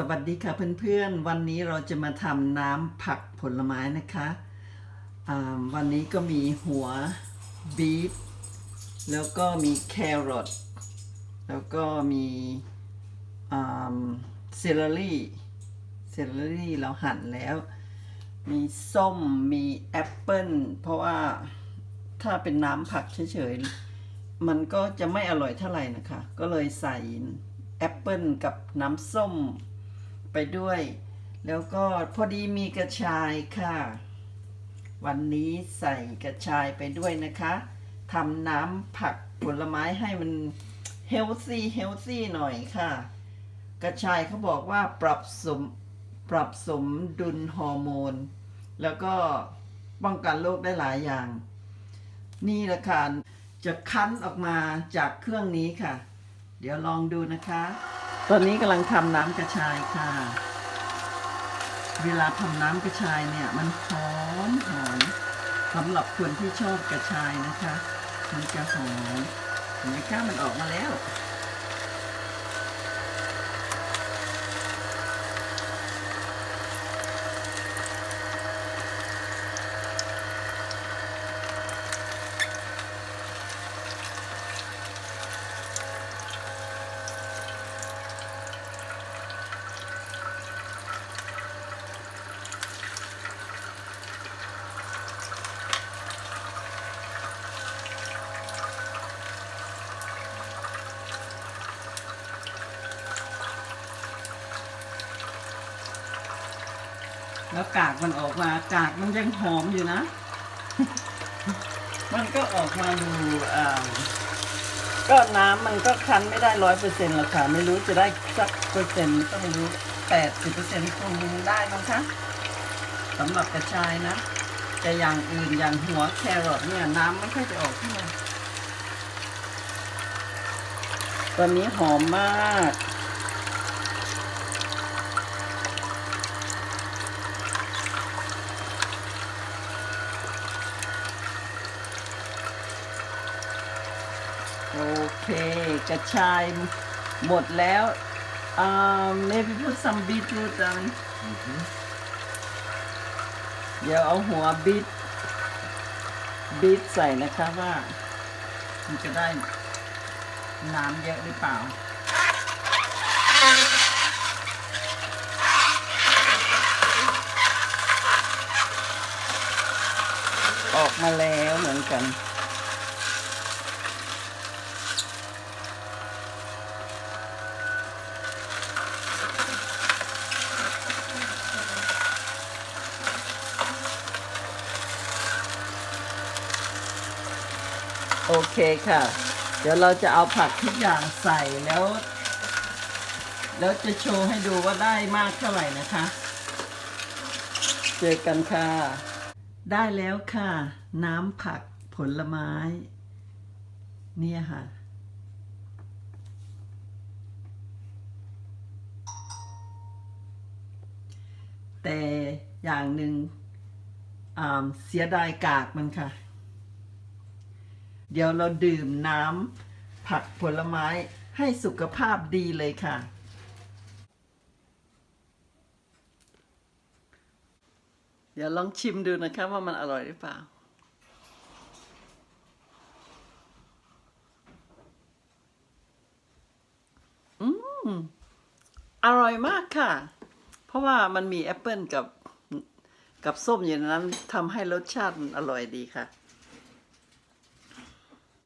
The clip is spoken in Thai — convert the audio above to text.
สวัสดีค่ะเพื่อนๆ วันนี้เราจะมาทำน้ำผักผลไม้นะคะวันนี้ก็มีหัวบีฟแล้วก็มีแครอทแล้วก็มีเซเลอรี่เซเลอรี่เราหั่นแล้ว มีส้มมีแอปเปิลเพราะว่าถ้าเป็นน้ำผักเฉยๆ มันก็จะไม่อร่อยเท่าไหร่นะคะ ก็เลยใส่แอปเปิลกับน้ำส้ม ไปด้วย แล้วก็พอดีมีกระชายค่ะ วันนี้ใส่กระชายไปด้วยนะคะทำน้ำผักผลไม้ให้มันเฮลซี่เฮลซี่หน่อยค่ะ กระชายเขาบอกว่าปรับสมปรับสมดุลฮอร์โมน แล้วก็ป้องกันโรคได้หลายอย่าง นี่ละค่ะจะคั้นออกมาจากเครื่องนี้ค่ะ เดี๋ยวลองดูนะคะ ตอนนี้กำลังทำน้ำกระชายค่ะ เวลาทำน้ำกระชายเนี่ย มันหอมหอมสำหรับคนที่ชอบกระชายนะคะ มันจะหอมเห็นไหมคะมันออกมาแล้ว แล้วกากมันออกมากากมันยังหอมอยู่นะ มันก็ออกมาดูอ่าก็น้ำมันก็คั้นไม่ได้ร้อยเปอร์เซ็นต์หรอกค่ะ ไม่รู้จะได้สักเปอร์เซ็นต์ก็ไม่รู้แปดสิบเปอร์เซ็นต์คงได้มั้งคะสำหรับกระชายนะ แต่อย่างอื่นอย่างหัวแครอทเนี่ยน้ำไม่ค่อยจะออกเท่าไหร่ตอนนี้หอมมาก โอเคกระชายหมดแล้วอ่า maybe put some beetroot on เดี๋ยวเอาหัวบีทบีทใส่นะคะว่า มันจะได้น้ำเยอะหรือเปล่า ออกมาแล้วเหมือนกัน โอเคค่ะ เดี๋ยวเราจะเอาผักทุกอย่างใส่แล้ว แล้วจะโชว์ให้ดูว่าได้มากเท่าไหร่นะคะ เจอกันค่ะ ได้แล้วค่ะ น้ำผักผลไม้ เนี่ยค่ะแต่อย่างหนึ่งเสียดายกากมันค่ะ เดี๋ยวเราดื่มน้ำผักผลไม้ให้สุขภาพดีเลยค่ะ เดี๋ยวลองชิมดูนะคะว่ามันอร่อยหรือเปล่าอืมอร่อยมากค่ะ เพราะว่ามันมีแอปเปิลกับกับส้มอยู่ในนั้นทำให้รสชาติมันอร่อยดีค่ะ